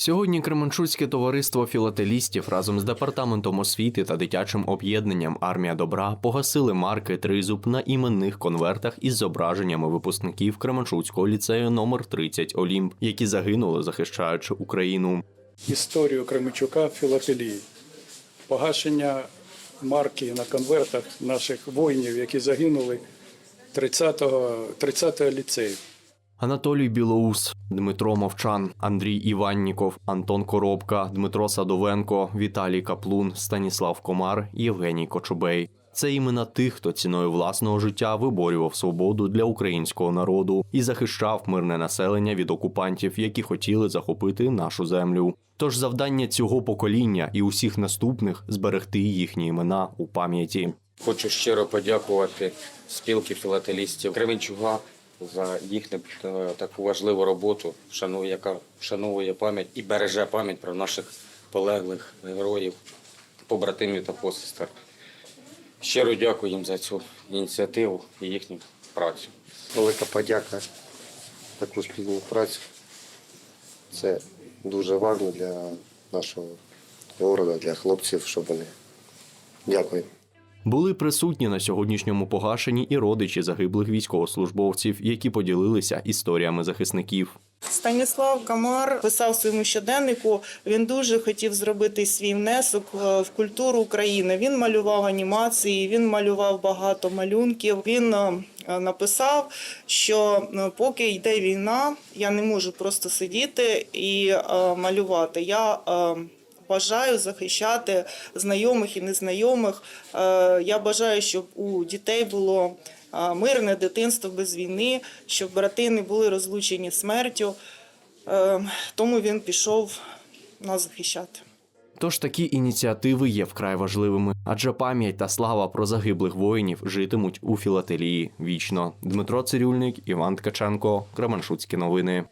Сьогодні Кременчуцьке товариство філателістів разом з департаментом освіти та дитячим об'єднанням Армія добра погасили марки Тризуб на іменних конвертах із зображеннями випускників Кременчуцького ліцею номер 30 Олімп, які загинули, захищаючи Україну. історію Кременчука філателії, погашення марки на конвертах наших воїнів, які загинули 30-го 30-го ліцею. Анатолій Білоус, Дмитро Мовчан, Андрій Іванніков, Антон Коробка, Дмитро Садовенко, Віталій Каплун, Станіслав Комар, Євгеній Кочубей. Це імена тих, хто ціною власного життя виборював свободу для українського народу і захищав мирне населення від окупантів, які хотіли захопити нашу землю. Тож завдання цього покоління і усіх наступних зберегти їхні імена у пам'яті. Хочу щиро подякувати спілки філателістів Кременчуга за їхню е, таку важливу роботу, шанує, яка вшановує пам'ять і береже пам'ять про наших полеглих героїв, побратимів та посестер. Щиро дякую їм за цю ініціативу і їхню працю. Велика подяка за таку спільну працю. Це дуже важливо для нашого города, для хлопців, щоб вони. Дякую. Були присутні на сьогоднішньому погашенні і родичі загиблих військовослужбовців, які поділилися історіями захисників. Станіслав Камар писав своєму щоденнику. Він дуже хотів зробити свій внесок е, в культуру України. Він малював анімації, він малював багато малюнків. Він е, написав, що е, поки йде війна, я не можу просто сидіти і малювати. Я Бажаю захищати знайомих і незнайомих. Е, Я бажаю, щоб у дітей було е, мирне дитинство без війни, щоб брати не були розлучені смертю. Е, Тому він пішов нас захищати. Тож такі ініціативи є вкрай важливими, адже пам'ять та слава про загиблих воїнів житимуть у філателії вічно. Дмитро Цирюльник, Іван Ткаченко, Кременшуцькі новини.